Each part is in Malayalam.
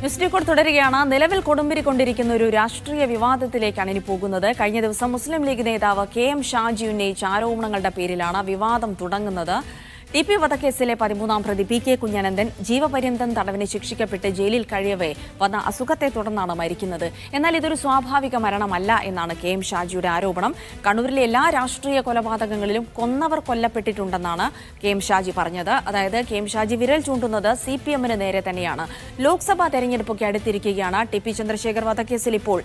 ന്യൂസ് റിക്കോർഡ് തുടരുകയാണ്. നിലവിൽ കൊടുമ്പിരിക്കൊണ്ടിരിക്കുന്ന ഒരു രാഷ്ട്രീയ വിവാദത്തിലേക്കാണ് ഇനി പോകുന്നത്. കഴിഞ്ഞ ദിവസം മുസ്ലിം ലീഗ് നേതാവ് കെ എം ഷാജി ഉന്നയിച്ച ആരോപണങ്ങളുടെ പേരിലാണ് വിവാദം തുടങ്ങുന്നത്. ടി പി വധക്കേസിലെ പതിമൂന്നാം പ്രതി പി കെ കുഞ്ഞനന്ദൻ ജീവപര്യന്തം തടവിന് ശിക്ഷിക്കപ്പെട്ട് ജയിലിൽ കഴിയവേ വന്ന അസുഖത്തെ തുടർന്നാണ് മരിക്കുന്നത്. എന്നാൽ ഇതൊരു സ്വാഭാവിക മരണമല്ല എന്നാണ് കെ എം ഷാജിയുടെ ആരോപണം. കണ്ണൂരിലെ എല്ലാ രാഷ്ട്രീയ കൊലപാതകങ്ങളിലും കൊന്നവർ കൊല്ലപ്പെട്ടിട്ടുണ്ടെന്നാണ് കെ എം ഷാജി പറഞ്ഞത്. അതായത് കെ എം ഷാജി വിരൽ ചൂണ്ടുന്നത് സി പി എമ്മിന് നേരെ തന്നെയാണ്. ലോക്സഭാ തെരഞ്ഞെടുപ്പൊക്കെ അടുത്തിരിക്കുകയാണ്. ടി പി ചന്ദ്രശേഖർ വധക്കേസിൽ ഇപ്പോൾ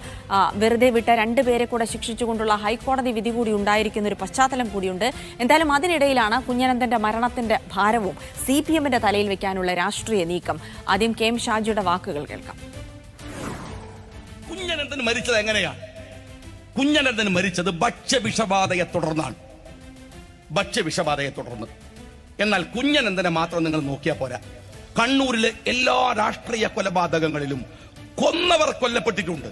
വെറുതെ വിട്ട രണ്ടുപേരെ കൂടെ ശിക്ഷിച്ചുകൊണ്ടുള്ള ഹൈക്കോടതി വിധി കൂടി ഉണ്ടായിരിക്കുന്ന ഒരു പശ്ചാത്തലം കൂടിയുണ്ട്. എന്തായാലും അതിനിടയിലാണ് കുഞ്ഞനന്തന്റെ മരണത്തിന്റെ ഭാരവും സി പി എമ്മിന്റെ തലയിൽ വെക്കാനുള്ള രാഷ്ട്രീയ നീക്കം. ആദ്യം കെ എം ഷാജിയുടെ വാക്കുകൾ കേൾക്കാം. കുഞ്ഞനന്തൻ മരിച്ചത് എങ്ങനെയാണ് കുഞ്ഞനന്തൻ മരിച്ചത് ഭക്ഷ്യവിഷബാധയെ തുടർന്നാണ്. ഭക്ഷ്യവിഷബാധയെ തുടർന്ന്. എന്നാൽ കുഞ്ഞനന്ദനെ മാത്രം നിങ്ങൾ നോക്കിയാൽ പോരാ. കണ്ണൂരിലെ എല്ലാ രാഷ്ട്രീയ കൊലപാതകങ്ങളിലും കൊന്നവർ കൊല്ലപ്പെട്ടിട്ടുണ്ട്.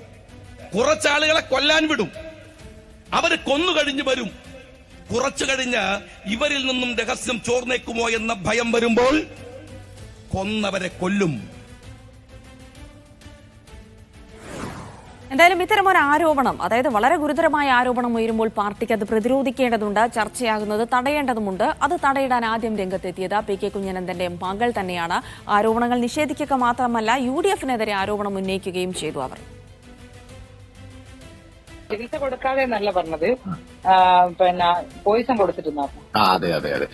കുറച്ചാളുകളെ കൊല്ലാൻ വിടും. അവർ കൊന്നു കഴിഞ്ഞു വരും. കുറച്ചു കഴിഞ്ഞ് ഇവരിൽ നിന്നും രഹസ്യം ചോർന്നേക്കുമോ എന്ന ഭയം വരുമ്പോൾ കൊന്നവരെ കൊല്ലും. എന്തായാലും ഇത്തരം ഒരു ആരോപണം അതായത് വളരെ ഗുരുതരമായ ആരോപണം ഉയരുമ്പോൾ പാർട്ടിക്ക് അത് പ്രതിരോധിക്കേണ്ടതുണ്ട് ചർച്ചയാകുന്നത് തടയേണ്ടതുമുണ്ട്. അത് തടയിടാൻ ആദ്യം രംഗത്തെത്തിയത് പി കെ കുഞ്ഞനന്ദന്റെ മകൾ തന്നെയാണ്. ആരോപണങ്ങൾ നിഷേധിക്കുക മാത്രമല്ല യു ഡി എഫിനെതിരെ ആരോപണം ഉന്നയിക്കുകയും ചെയ്തു അവർ. ചികിത്സ കൊടുക്കാതെ എന്നല്ല പറഞ്ഞത്. പിന്നെ പോയിസൺ കൊടുത്തിട്ടുണ്ടായിരുന്നു ആ അതെ അതെ അതെ.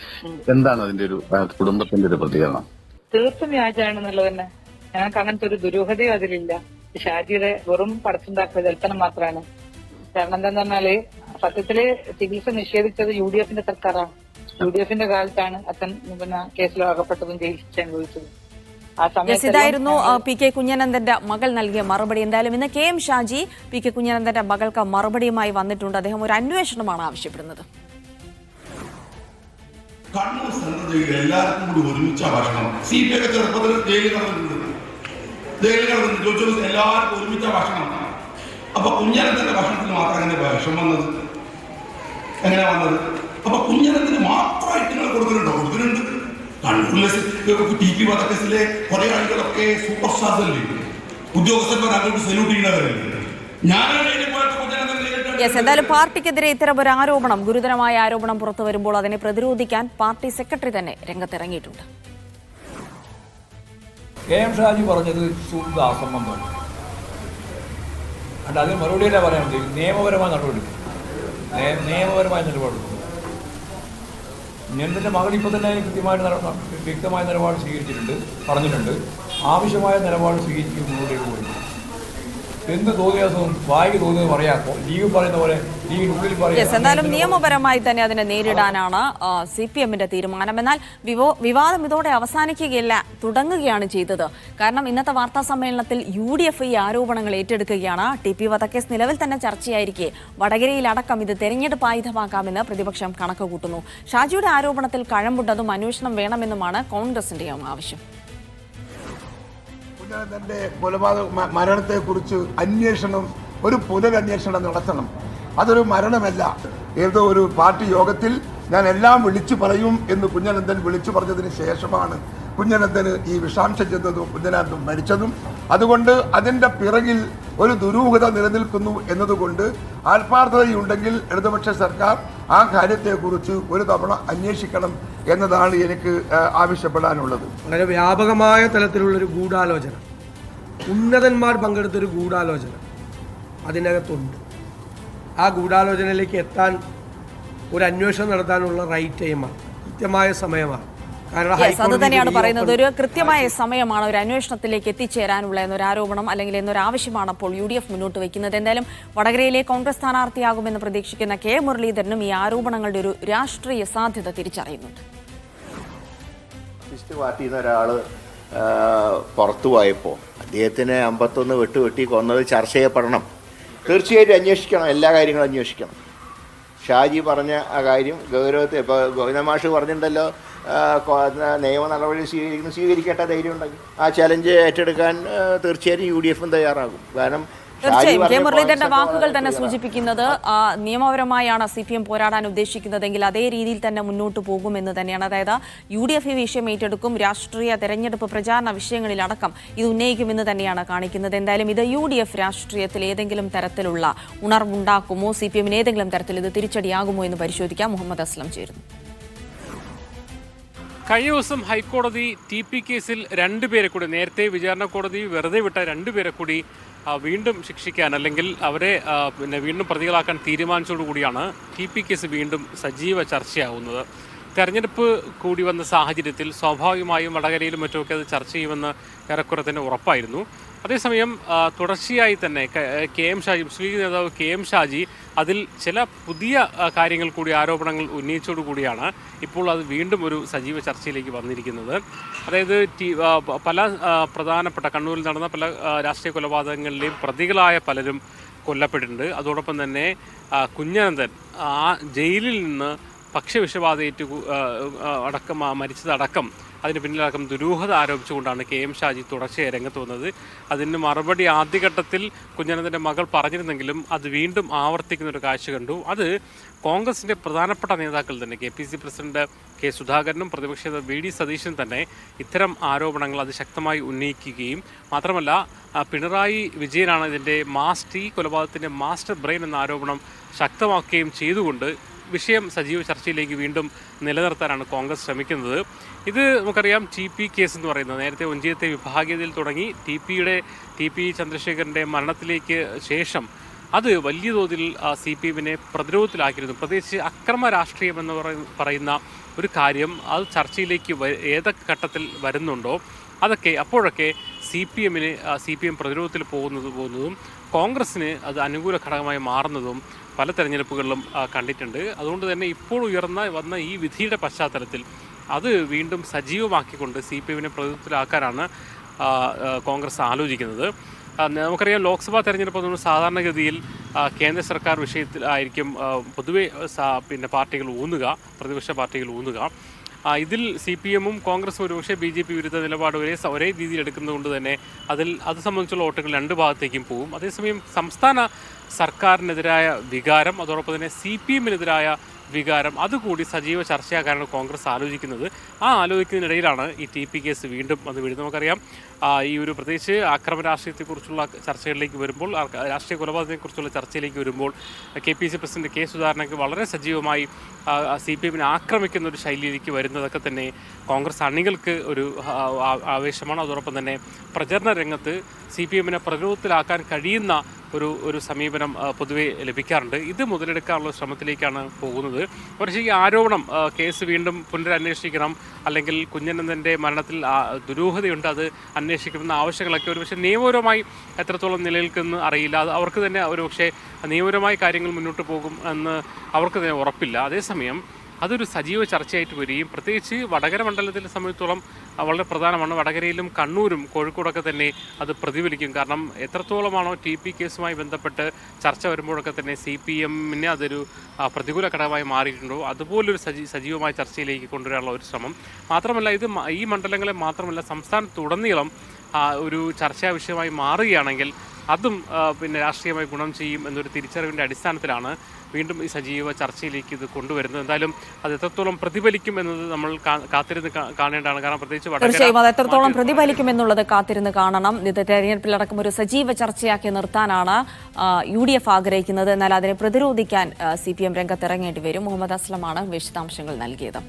എന്താണ് അതിന്റെ ഒരു കുടുംബത്തിന്റെ ഒരു പ്രതികരണം? തീർത്തും വ്യാജാണെന്നുള്ളത് തന്നെ. ഞങ്ങൾക്ക് അങ്ങനത്തെ ഒരു ദുരൂഹതയും അതിലില്ല. ഷാജിയുടെ വെറും പടച്ചുണ്ടാക്കിയ ദൽപ്പനം മാത്രമാണ്. കാരണം എന്താന്ന് പറഞ്ഞാൽ സത്യത്തിൽ ചികിത്സ നിഷേധിച്ചത് യു ഡി എഫിന്റെ സർക്കാരാണ്. യു ഡി എഫിന്റെ കാലത്താണ് അച്ഛൻ പിന്നെ കേസിൽ അകപ്പെട്ടതും അനുഭവിച്ചത് ഇതായിരുന്നു പി കെ കുഞ്ഞനന്ദന്റെ മകൾ നൽകിയ മറുപടി. എന്തായാലും ഇന്ന് K M Shaji P K കുഞ്ഞനന്ദന്റെ മകൾക്ക് മറുപടിയുമായി വന്നിട്ടുണ്ട്. അദ്ദേഹം ഒരു അന്വേഷണമാണ് ആവശ്യപ്പെടുന്നത്. കണ്ണൂർ സെൻട്രൽ ജയിലിൽ എല്ലാവർക്കും കൂടി ഒരുമിച്ച ഭക്ഷണം സി പി ഒക്കെ ചെറുപ്പത്തിൽ ജയിലിൽ കിടന്നിട്ടുണ്ട്. ജയിലിൽ കിടന്നിട്ടുണ്ട്. ചോദിച്ചു എല്ലാവർക്കും ഒരുമിച്ച ഭക്ഷണം അപ്പൊ കുഞ്ഞനത്തിന്റെ ഭക്ഷണത്തിന് മാത്രം അങ്ങനെ വിഷം വന്നത്? എങ്ങനെ വന്നത്? അപ്പൊ കുഞ്ഞനത്തിന് മാത്രമായിട്ട് നിങ്ങൾ കൊടുക്കുന്നുണ്ടോ? കൊടുക്കുന്നുണ്ട്. കണ്ണൂരിലെ ടി പി വധക്കേസിലെ കുറെ ആളുകളൊക്കെ സൂപ്പർ സ്റ്റാർസ് അല്ലേ? ഉദ്യോഗസ്ഥന്മാർ അങ്ങോട്ട് സല്യൂട്ട് ചെയ്യുന്നവരല്ലേ? ഞാനാണ് യെസ് എന്തായാലും പാർട്ടിക്കെതിരെ ഇത്തരം ഒരു ആരോപണം ഗുരുതരമായ ആരോപണം പുറത്തു വരുമ്പോൾ അതിനെ പ്രതിരോധിക്കാൻ പാർട്ടി സെക്രട്ടറി തന്നെ രംഗത്തിറങ്ങിയിട്ടുണ്ട്. കെ എം ഷാജി പറഞ്ഞത് ശുദ്ധ അസംബന്ധമാണ് അല്ല അതിന് മറുപടിയല്ല പറയാൻ നിയമപരമായ നടപടി നിയമപരമായ നിലപാടെടുക്കും. എന്റെ മകൾ ഇപ്പോൾ തന്നെ കൃത്യമായ നില- വ്യക്തമായ നിലപാട് സ്വീകരിച്ചിട്ടുണ്ട് പറഞ്ഞിട്ടുണ്ട്. ആവശ്യമായ നിലപാട് സ്വീകരിക്കും മുന്നോട്ടേക്ക് പോയി എന്ത് തോന്നിയാസവും വായിക്ക് തോന്നിയത് പറയാം ലീഗ് പറയുന്ന പോലെ ലീഗിനുള്ളിൽ എന്തായാലും നിയമപരമായി തന്നെ അതിനെ നേരിടാനാണ് സി പി എമ്മിന്റെ തീരുമാനം. എന്നാൽ വിവോ വിവാദം ഇതോടെ അവസാനിക്കുകയില്ല തുടങ്ങുകയാണ് ചെയ്തത്. കാരണം ഇന്നത്തെ വാർത്താ സമ്മേളനത്തിൽ യു ഡി എഫ് ഈ ആരോപണങ്ങൾ ഏറ്റെടുക്കുകയാണ്. ടി പി വധക്കേസ് നിലവിൽ തന്നെ ചർച്ചയായിരിക്കെ. വടകരയിലടക്കം ഇത് തെരഞ്ഞെടുപ്പ് ആയുധമാക്കാമെന്ന് പ്രതിപക്ഷം കണക്ക് കൂട്ടുന്നു ഷാജിയുടെ ആരോപണത്തിൽ കഴമ്പുണ്ടതും അന്വേഷണം വേണമെന്നുമാണ് കോൺഗ്രസിന്റെയും ആവശ്യം. കുഞ്ഞനന്തന്റെ കൊലപാതക മ- മരണത്തെക്കുറിച്ച് അന്വേഷണം ഒരു പുനരന്വേഷണം നടത്തണം. അതൊരു മരണമല്ല. ഏതോ ഒരു പാർട്ടി യോഗത്തിൽ ഞാൻ എല്ലാം വിളിച്ചു പറയും എന്ന് കുഞ്ഞനന്ദൻ വിളിച്ചു പറഞ്ഞതിന് ശേഷമാണ് കുഞ്ഞനന്ദന് ഈ വിഷാംശം ചെന്നതും കുഞ്ഞനന്ദൻ മരിച്ചതും. അതുകൊണ്ട് അതിന്റെ പിറകിൽ ഒരു ദുരൂഹത നിലനിൽക്കുന്നു എന്നതുകൊണ്ട് ആത്മാർത്ഥതയുണ്ടെങ്കിൽ ഇടതുപക്ഷ സർക്കാർ ആ കാര്യത്തെക്കുറിച്ച് ഒരു തവണ അന്വേഷിക്കണം എന്നതാണ് എനിക്ക് ആവശ്യപ്പെടാനുള്ളത്. വളരെ വ്യാപകമായ തലത്തിലുള്ളൊരു ഗൂഢാലോചന. ഉന്നതന്മാർ പങ്കെടുത്തൊരു ഗൂഢാലോചന അതിനകത്തുണ്ട്. ആ ഗൂഢാലോചനയിലേക്ക് എത്താൻ ഒരു അന്വേഷണം നടത്താനുള്ള റൈറ്റ് ടൈമാണ് കൃത്യമായ സമയമാണ്. യെസ് അത് തന്നെയാണ് പറയുന്നത്. ഒരു കൃത്യമായ സമയമാണ് ഒരു അന്വേഷണത്തിലേക്ക് എത്തിച്ചേരാനുള്ള എന്നൊരു ആരോപണം അല്ലെങ്കിൽ എന്നൊരു ആവശ്യമാണ് അപ്പോൾ യു ഡി എഫ് മുന്നോട്ട് വയ്ക്കുന്നത്. എന്തായാലും വടകരയിലെ കോൺഗ്രസ് സ്ഥാനാർത്ഥിയാകുമെന്ന് പ്രതീക്ഷിക്കുന്ന കെ മുരളീധരനും ഈ ആരോപണങ്ങളുടെ ഒരു രാഷ്ട്രീയ സാധ്യത തിരിച്ചറിയുന്നുണ്ട്. കമ്മ്യൂണിസ്റ്റ് പാർട്ടിയിൽ നിന്ന് ഒരാൾ പുറത്തു പോയപ്പോൾ അദ്ദേഹത്തിന് അമ്പത്തൊന്ന് വെട്ട് വെട്ടി കൊന്നത് ചർച്ച ചെയ്യപ്പെടണം. തീർച്ചയായിട്ടും അന്വേഷിക്കണം എല്ലാ കാര്യങ്ങളും അന്വേഷിക്കണം. ഷാജി പറഞ്ഞ ആ കാര്യം ഗൗരവത്തെ ഇപ്പോൾ ഗോവിന്ദമാഷ് പറഞ്ഞിട്ടുണ്ടല്ലോ നിയമ നടപടി സ്വീകരിക്കുന്നു സ്വീകരിക്കട്ടെ ധൈര്യം ഉണ്ടെങ്കിൽ ആ ചലഞ്ച് ഏറ്റെടുക്കാൻ തീർച്ചയായും യു ഡി എഫും തയ്യാറാകും. കാരണം തീർച്ചയായും. കെ മുരളീധരന്റെ വാക്കുകൾ തന്നെ സൂചിപ്പിക്കുന്നത് നിയമപരമായാണ് സി പി എം പോരാടാൻ ഉദ്ദേശിക്കുന്നതെങ്കിൽ അതേ രീതിയിൽ തന്നെ മുന്നോട്ട് പോകുമെന്ന് തന്നെയാണ്. അതായത് യു ഡി എഫ് ഈ വിഷയം ഏറ്റെടുക്കും രാഷ്ട്രീയ തെരഞ്ഞെടുപ്പ് പ്രചാരണ വിഷയങ്ങളിലടക്കം ഇത് ഉന്നയിക്കുമെന്ന് തന്നെയാണ് കാണിക്കുന്നത്. എന്തായാലും ഇത് യു ഡി എഫ് രാഷ്ട്രീയത്തിൽ ഏതെങ്കിലും തരത്തിലുള്ള ഉണർവുണ്ടാക്കുമോ? സി പി എമ്മിന് ഏതെങ്കിലും തരത്തിൽ ഇത് തിരിച്ചടിയാകുമോ എന്ന് പരിശോധിക്കാം. മുഹമ്മദ് അസ്ലം ചേരുന്നു. കഴിഞ്ഞ ദിവസം ഹൈക്കോടതി ടി പി കേസിൽ രണ്ടുപേരെ കൂടി നേരത്തെ വിചാരണ കോടതി വെറുതെ വിട്ട രണ്ടുപേരെ കൂടി വീണ്ടും ശിക്ഷിക്കാൻ അല്ലെങ്കിൽ അവരെ പിന്നെ വീണ്ടും പ്രതികളാക്കാൻ തീരുമാനിച്ചതോടുകൂടിയാണ് ടി പി കേസ് വീണ്ടും സജീവ ചർച്ചയാവുന്നത്. തെരഞ്ഞെടുപ്പ് കൂടി വന്ന സാഹചര്യത്തിൽ സ്വാഭാവികമായും വടകരയിലും മറ്റുമൊക്കെ അത് ചർച്ച ചെയ്യുമെന്ന് ഏറെക്കുറെ തന്നെ ഉറപ്പായിരുന്നു. അതേസമയം തുടർച്ചയായി തന്നെ ക- എം ഷാജി മുസ്ലിം ലീഗ് നേതാവ് കെ എം ഷാജി അതിൽ ചില പുതിയ കാര്യങ്ങൾ കൂടി ആരോപണങ്ങൾ ഉന്നയിച്ചതോടുകൂടിയാണ് ഇപ്പോൾ അത് വീണ്ടും ഒരു സജീവ ചർച്ചയിലേക്ക് വന്നിരിക്കുന്നത്. അതായത് പല പ്രധാനപ്പെട്ട കണ്ണൂരിൽ നടന്ന പല രാഷ്ട്രീയ കൊലപാതകങ്ങളിലെയും പ്രതികളായ പലരും കൊല്ലപ്പെട്ടിട്ടുണ്ട്. അതോടൊപ്പം തന്നെ കുഞ്ഞനന്ദൻ ആ ജയിലിൽ നിന്ന് ഭക്ഷ്യവിഷബാധയേറ്റ് അടക്കം മരിച്ചതടക്കം അതിന് പിന്നിലടക്കം ദുരൂഹത ആരോപിച്ചുകൊണ്ടാണ് കെ എം ഷാജി തുടർച്ചയായി രംഗത്ത് വന്നത് അതിന് മറുപടി ആദ്യഘട്ടത്തിൽ കുഞ്ഞനന്ദന്റെ മകൾ പറഞ്ഞിരുന്നെങ്കിലും അത് വീണ്ടും ആവർത്തിക്കുന്ന ഒരു കാഴ്ച കണ്ടു. അത് കോൺഗ്രസിന്റെ പ്രധാനപ്പെട്ട നേതാക്കൾ തന്നെ K P C president K സുധാകരനും പ്രതിപക്ഷ നേതാവ് വി ഡി സതീശൻ തന്നെ ഇത്തരം ആരോപണങ്ങൾ അത് ശക്തമായി ഉന്നയിക്കുകയും മാത്രമല്ല പിണറായി വിജയനാണ് ഇതിന്റെ മാസ്റ്റ് ഈ കൊലപാതകത്തിന്റെ മാസ്റ്റർ ബ്രെയിൻ എന്ന ആരോപണം ശക്തമാക്കുകയും ചെയ്തുകൊണ്ട് വിഷയം സജീവ ചർച്ചയിലേക്ക് വീണ്ടും നിലനിർത്താനാണ് കോൺഗ്രസ് ശ്രമിക്കുന്നത്. ഇത് നമുക്കറിയാം ടി പി കേസ് എന്ന് പറയുന്നത്. നേരത്തെ ഒഞ്ചിയത്തെ വിഭാഗീയതയിൽ തുടങ്ങി ടി പിയുടെ ടി പി ചന്ദ്രശേഖരന്റെ മരണത്തിലേക്ക് ശേഷം അത് വലിയ തോതിൽ സി പി എമ്മിനെ പ്രതിരോധത്തിലാക്കിയിരുന്നു. പ്രത്യേകിച്ച് അക്രമ രാഷ്ട്രീയം എന്ന് പറയ- പറയുന്ന ഒരു കാര്യം അത് ചർച്ചയിലേക്ക് ഏതൊക്കെ ഘട്ടത്തിൽ വരുന്നുണ്ടോ അതൊക്കെ അപ്പോഴൊക്കെ സി പി എമ്മിന് സി പി എം പ്രതിരോധത്തിൽ പോകുന്നത് പോകുന്നതും കോൺഗ്രസ്സിന് അത് അനുകൂല ഘടകമായി മാറുന്നതും പല തെരഞ്ഞെടുപ്പുകളിലും കണ്ടിട്ടുണ്ട്. അതുകൊണ്ട് തന്നെ ഇപ്പോൾ ഉയർന്ന വന്ന ഈ വിധിയുടെ പശ്ചാത്തലത്തിൽ അത് വീണ്ടും സജീവമാക്കിക്കൊണ്ട് സി പി എമ്മിനെ ആ, കോൺഗ്രസ് ആലോചിക്കുന്നത്. നമുക്കറിയാം ലോക്സഭാ തെരഞ്ഞെടുപ്പ് പറയുന്നത് സാധാരണഗതിയിൽ കേന്ദ്ര സർക്കാർ വിഷയത്തിൽ ആയിരിക്കും പൊതുവെ പിന്നെ പാർട്ടികൾ ഊന്നുക പ്രതിപക്ഷ പാർട്ടികൾ ഊന്നുക. ഇതിൽ സി പി എമ്മും കോൺഗ്രസും ഒരുപക്ഷെ ബി ജെ പി വിരുദ്ധ നിലപാട് ഒരേ ഒരേ രീതിയിൽ എടുക്കുന്നത് കൊണ്ട് തന്നെ അതിൽ അത് സംബന്ധിച്ചുള്ള വോട്ടുകൾ രണ്ട് ഭാഗത്തേക്കും പോകും. അതേസമയം സംസ്ഥാന സർക്കാരിനെതിരായ വികാരം അതോടൊപ്പം തന്നെ സി പി എമ്മിനെതിരായ വികാരം. അതുകൂടി സജീവ ചർച്ചയാക്കാനാണ് കോൺഗ്രസ് ആലോചിക്കുന്നത്. ആ ആലോചിക്കുന്നതിനിടയിലാണ് ഈ ടി പി കേസ് വീണ്ടും വന്ന് വീഴുന്നത്. നമുക്കറിയാം ഈ ഒരു പ്രത്യേകിച്ച് ആക്രമ രാഷ്ട്രീയത്തെക്കുറിച്ചുള്ള ചർച്ചകളിലേക്ക് വരുമ്പോൾ രാഷ്ട്രീയ കൊലപാതകത്തെക്കുറിച്ചുള്ള ചർച്ചയിലേക്ക് വരുമ്പോൾ K P C president K സുധാകരനൊക്കെ വളരെ സജീവമായി സി പി എമ്മിനെ ആക്രമിക്കുന്ന ഒരു ശൈലിയിലേക്ക് വരുന്നതൊക്കെ തന്നെ കോൺഗ്രസ് അണികൾക്ക് ഒരു ആവേശമാണ്. അതോടൊപ്പം തന്നെ പ്രചരണ രംഗത്ത് സി പി എമ്മിനെ പ്രതിരോധത്തിലാക്കാൻ കഴിയുന്ന ഒരു ഒരു സമീപനം പൊതുവെ ലഭിക്കാറുണ്ട്. ഇത് മുതലെടുക്കാനുള്ള ശ്രമത്തിലേക്കാണ് പോകുന്നത്. പക്ഷേ ഈ ആരോപണം കേസ് വീണ്ടും പുനരന്വേഷിക്കണം അല്ലെങ്കിൽ കുഞ്ഞനന്ദന്റെ മരണത്തിൽ ദുരൂഹതയുണ്ട് അത് അന്വേഷിക്കണമെന്ന ആവശ്യങ്ങളൊക്കെ ഒരു പക്ഷേ നിയമപരമായി എത്രത്തോളം നിലനിൽക്കുന്ന അറിയില്ല. അത് അവർക്ക് തന്നെ ഒരു പക്ഷേ നിയമപരമായ കാര്യങ്ങൾ മുന്നോട്ട് പോകും എന്ന് അവർക്ക് തന്നെ ഉറപ്പില്ല. അതേസമയം അതൊരു സജീവ ചർച്ചയായിട്ട് വരികയും പ്രത്യേകിച്ച് വടകര മണ്ഡലത്തിനെ സംബന്ധിച്ചോളം വളരെ പ്രധാനമാണ്. വടകരയിലും കണ്ണൂരും കോഴിക്കോടൊക്കെ തന്നെ അത് പ്രതിഫലിക്കും. കാരണം എത്രത്തോളമാണോ ടി പി കേസുമായി ബന്ധപ്പെട്ട് ചർച്ച വരുമ്പോഴൊക്കെ തന്നെ സി പി എമ്മിന് അതൊരു പ്രതികൂല ഘടകമായി മാറിയിട്ടുണ്ടോ? അതുപോലൊരു സജീ സജീവമായ ചർച്ചയിലേക്ക് കൊണ്ടുവരാനുള്ള ഒരു ശ്രമം. മാത്രമല്ല ഇത് ഈ മണ്ഡലങ്ങളെ മാത്രമല്ല സംസ്ഥാനത്തുടനീളം ഒരു ചർച്ചാ വിഷയമായി മാറുകയാണെങ്കിൽ അതും പിന്നെ രാഷ്ട്രീയമായി ഗുണം ചെയ്യും എന്നൊരു തിരിച്ചറിവിന്റെ അടിസ്ഥാനത്തിലാണ് വീണ്ടും ഈ സജീവ ചർച്ചയിലേക്ക് ഇത് കൊണ്ടുവരുന്നത്. എന്തായാലും അത് എത്രത്തോളം പ്രതിഫലിക്കും എന്നത് നമ്മൾ കാത്തിരുന്ന് കാണേണ്ടതാണ്. കാരണം പ്രത്യേകിച്ച് തീർച്ചയായും അത് എത്രത്തോളം പ്രതിഫലിക്കും എന്നുള്ളത് കാത്തിരുന്ന് കാണണം. ഇത് തെരഞ്ഞെടുപ്പിലടക്കം ഒരു സജീവ ചർച്ചയാക്കി നിർത്താനാണ് യു ഡി എഫ് ആഗ്രഹിക്കുന്നത്. എന്നാൽ അതിനെ പ്രതിരോധിക്കാൻ സി പി എം രംഗത്തിറങ്ങേണ്ടി വരും. മുഹമ്മദ് അസ്ലമാണ് വിശദാംശങ്ങൾ നൽകിയത്.